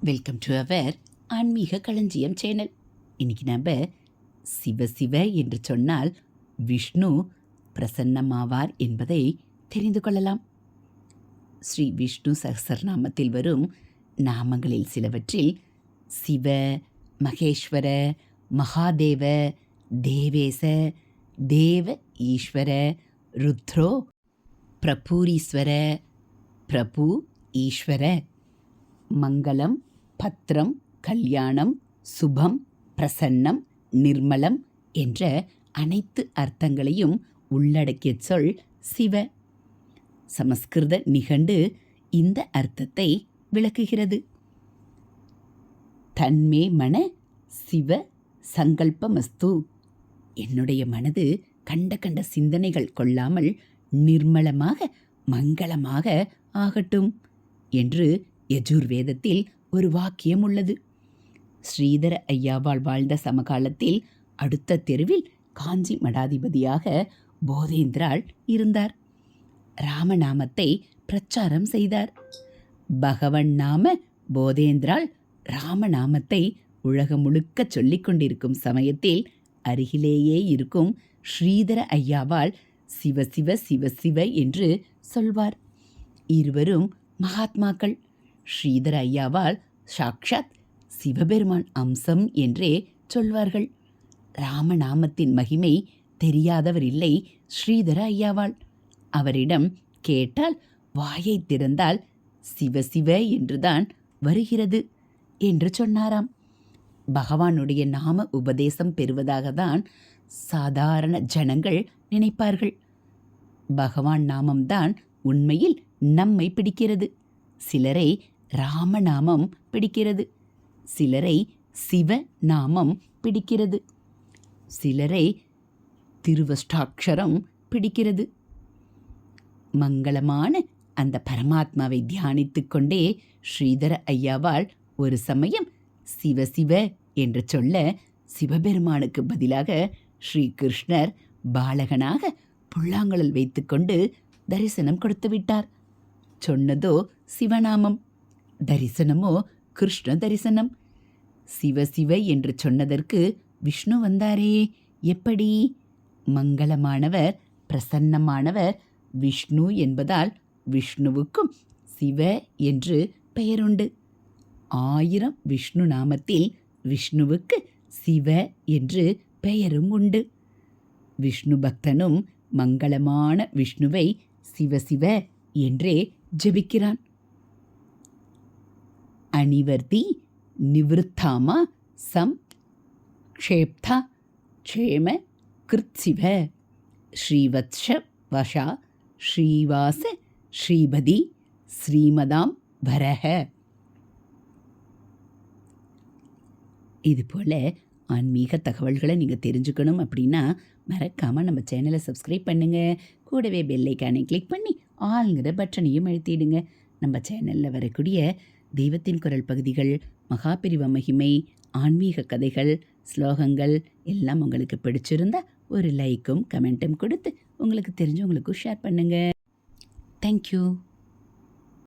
Welcome to our ஆன்மீக களஞ்சியம் channel இன்னைக்கு நம்ம சிவ சிவ என்று சொன்னால் விஷ்ணு பிரசன்னமாவார் என்பதை தெரிந்து கொள்ளலாம். ஸ்ரீ விஷ்ணு சஹசர்நாமத்தில் வரும் நாமங்களில் சிலவற்றில் சிவ மகேஸ்வர மகாதேவ தேவேச தேவ ஈஸ்வர ருத்ரோ பிரபூரீஸ்வர பிரபு ஈஸ்வர மங்களம் பத்திரம் கல்யாணம் சுபம் பிரசன்னம் நிர்மலம் என்ற அனைத்து அர்த்தங்களையும் உள்ளடக்கிய சொல் சிவ. சமஸ்கிருத நிகண்டு இந்த அர்த்தத்தை விளக்குகிறது. தன்மே மன சிவ சங்கல்பமஸ்து. என்னுடைய மனது கண்ட கண்ட சிந்தனைகள் கொள்ளாமல் நிர்மலமாக மங்களமாக ஆகட்டும் என்று யஜுர்வேதத்தில் ஒரு வாக்கியம் உள்ளது ஸ்ரீதர ஐயாவால் வாழ்ந்த சமகாலத்தில் அடுத்த தெருவில் காஞ்சி மடாதிபதியாக போதேந்திராள் இருந்தார். ராமநாமத்தை பிரச்சாரம் செய்தார். பகவன் நாம போதேந்திரால் ராமநாமத்தை உலகம் முழுக்க சொல்லிக் கொண்டிருக்கும் சமயத்தில் அருகிலேயே இருக்கும் ஸ்ரீதர ஐயாவால் சிவ சிவ சிவ சிவ என்று சொல்வார். இருவரும் மகாத்மாக்கள். ஸ்ரீதர ஐயாவால் சாக்ஷாத் சிவபெருமான் அம்சம் என்றே சொல்வார்கள். ராமநாமத்தின் மகிமை தெரியாதவர் இல்லை ஸ்ரீதர ஐயாவாள் அவரிடம் கேட்டால் வாயை திறந்தால் சிவ சிவ என்றுதான் வருகிறது என்று சொன்னாராம். பகவானுடைய நாம உபதேசம் பெறுவதாக தான் சாதாரண ஜனங்கள் நினைப்பார்கள். பகவான் நாமம்தான் உண்மையில் நம்மை பிடிக்கிறது. சிலரை ராமநாமம் பிடிக்கிறது. சிலரை சிவ நாமம் பிடிக்கிறது. சிலரை திருவஷ்டாட்சரம் பிடிக்கிறது. மங்களமான அந்த பரமாத்மாவை தியானித்து கொண்டே ஸ்ரீதர ஐயாவால் ஒரு சமயம் சிவ சிவ என்று சொல்ல சிவபெருமானுக்கு பதிலாக ஸ்ரீகிருஷ்ணர் பாலகனாக புல்லாங்குழல் வைத்துக்கொண்டு தரிசனம் கொடுத்து விட்டார். சொன்னதோ சிவநாமம். தரிசனமோ கிருஷ்ண தரிசனம். சிவ சிவ என்று சொன்னதற்கு விஷ்ணு வந்தாரே. எப்படி? மங்களமானவர் பிரசன்னமானவர் விஷ்ணு என்பதால் விஷ்ணுவுக்கும் சிவ என்று பெயருண்டு. ஆயிரம் விஷ்ணு நாமத்தில் விஷ்ணுவுக்கு சிவ என்று பெயரும் உண்டு. விஷ்ணு பக்தனும் மங்களமான விஷ்ணுவை சிவ சிவ என்றே ஜெபிக்கிறான். அணிவர்த்தி நிவிருத்தாமா சம் க்ஷேப்தா க்ஷேம கிருத்சிவ ஸ்ரீவத்ஷ வஷா ஸ்ரீவாச ஸ்ரீபதி ஸ்ரீமதாம் வரக இது போல் ஆன்மீக தகவல்களை நீங்கள் தெரிஞ்சுக்கணும் அப்படின்னா மறக்காமல் நம்ம சேனலை சப்ஸ்கிரைப் பண்ணுங்கள் கூடவே பெல்லைக்கானை கிளிக் பண்ணி ஆளுங்கிற பட்டனையும் எழுத்திடுங்க நம்ம சேனலில் வரக்கூடிய தெய்வத்தின் குரல் பகுதிகள் மகாபிரிவ மகிமை ஆன்மீக கதைகள் ஸ்லோகங்கள் எல்லாம் உங்களுக்கு பிடிச்சிருந்தா ஒரு லைக்கும் கமெண்ட்டும் கொடுத்து உங்களுக்கு தெரிஞ்சவங்களுக்கும் ஷேர் பண்ணுங்கள் தேங்க்யூ